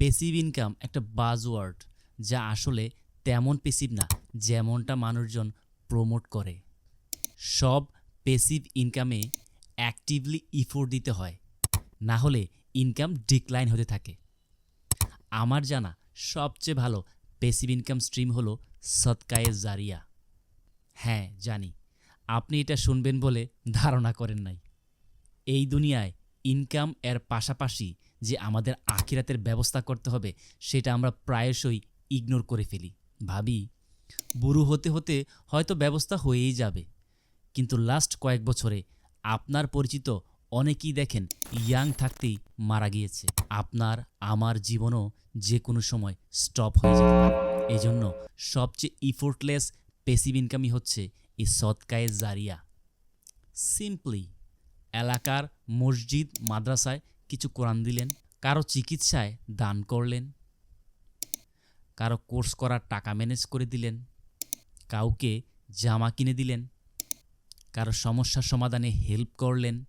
Passive income একটা buzzword যা আসলে তেমন পেসিভ না, যেমনটা মানুষজন প্রমোট করে। সব পেসিভ ইনকামে অ্যাক্টিভলি ইফোর্ট দিতে হয়, না হলে ইনকাম ডিক্লাইন হতে থাকে। আমার জানা সবচেয়ে ভালো পেসিভ ইনকাম স্ট্রিম হলো সৎকায়ে জারিয়া। হ্যাঁ জানি। আপনি এটা শুনবেন বলে ধারণা করেন নাই। এই দুনিয়ায় ইনকাম এর পাশাপাশি যে আমাদের আখিরাতের ব্যবস্থা করতে হবে, সেটা আমরা প্রায়শই ইগনোর করে ফেলি। ভাবি, বুড়ো হতে হতে হয়তো ব্যবস্থা হয়েই যাবে। কিন্তু লাস্ট কয়েক বছরে আপনার পরিচিত অনেকেই দেখেন ইয়াং থাকতেই মারা গিয়েছে। আপনার, আমার জীবনও যে কোনো সময় স্টপ হয়ে যেতে পারে। এই জন্য সবচেয়ে ইফোর্টলেস পেসিভ ইনকামই হচ্ছে এই সৎকায়ে জারিয়া। সিম্পলি এলাকার মসজিদ, মাদ্রাসায় কিছু কোরআন দিলেন, কারও চিকিৎসায় দান করলেন, কারও কোর্স করার টাকা ম্যানেজ করে দিলেন, কাউকে জামা কিনে দিলেন, কারও সমস্যা সমাধানে হেল্প করলেন